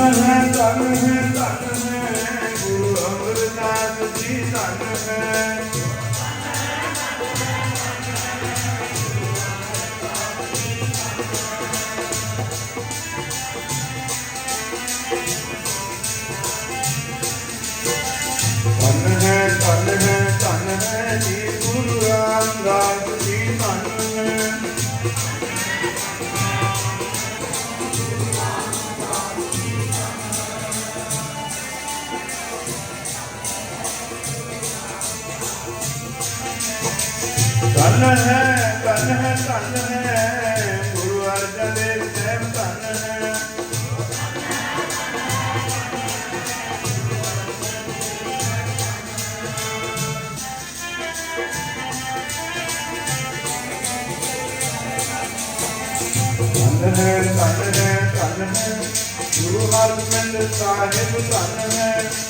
ਧਨ ਹੈ ਧਨ ਹੈ ਧਨ ਹੈ ਗੁਰੂ ਅਮਰਦਾਸ ਜੀ ਧਨ ਹੈ। ਧਨ ਹੈ ਧਨ ਹੈ ਧਨ ਹੈ, ਗੁਰੂ ਅਰਜਨ ਦੇਵ ਸਾਹਿਬ ਧਨ ਹੈ। ਧਨ ਹੈ ਧਨ ਹੈ ਧਨ ਹੈ, ਗੁਰੂ ਹਰਗੋਬਿੰਦ ਸਾਹਿਬ ਧਨ ਹੈ।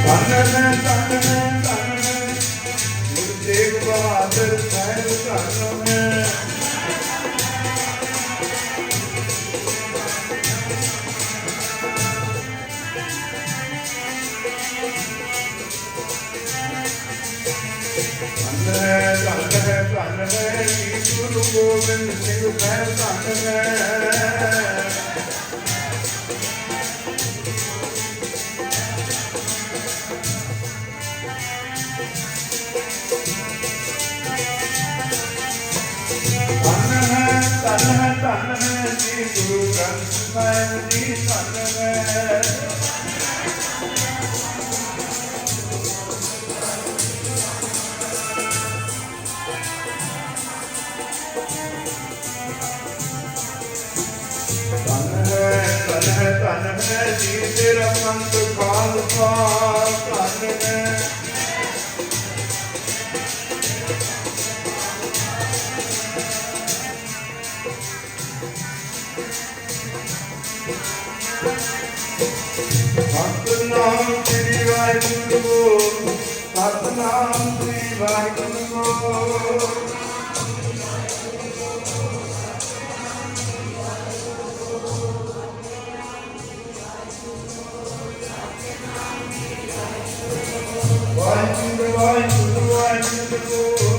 ਧਨ ਹੈ ਧਨ ਗੁਰੂ ਤੇਗ ਬਹਾਦਰ ਸਾਹਿਬ ਧਨ ਹੈ ਹੈ ਧਨ ਹੈ ਗੁਰੂ ਗੋਬਿੰਦ ਸਿੰਘ ਸਾਹਿਬ ਧਨ ਹੈ ਖਾਲਸਾ ਧਨ ਸਤਨਾਮ ਸ੍ਰੀ ਵਾਹਿਗੁਰੂ। ਸਤਨਾਮ ਸ੍ਰੀ Waheguru. Lord, the Lord, the Lord.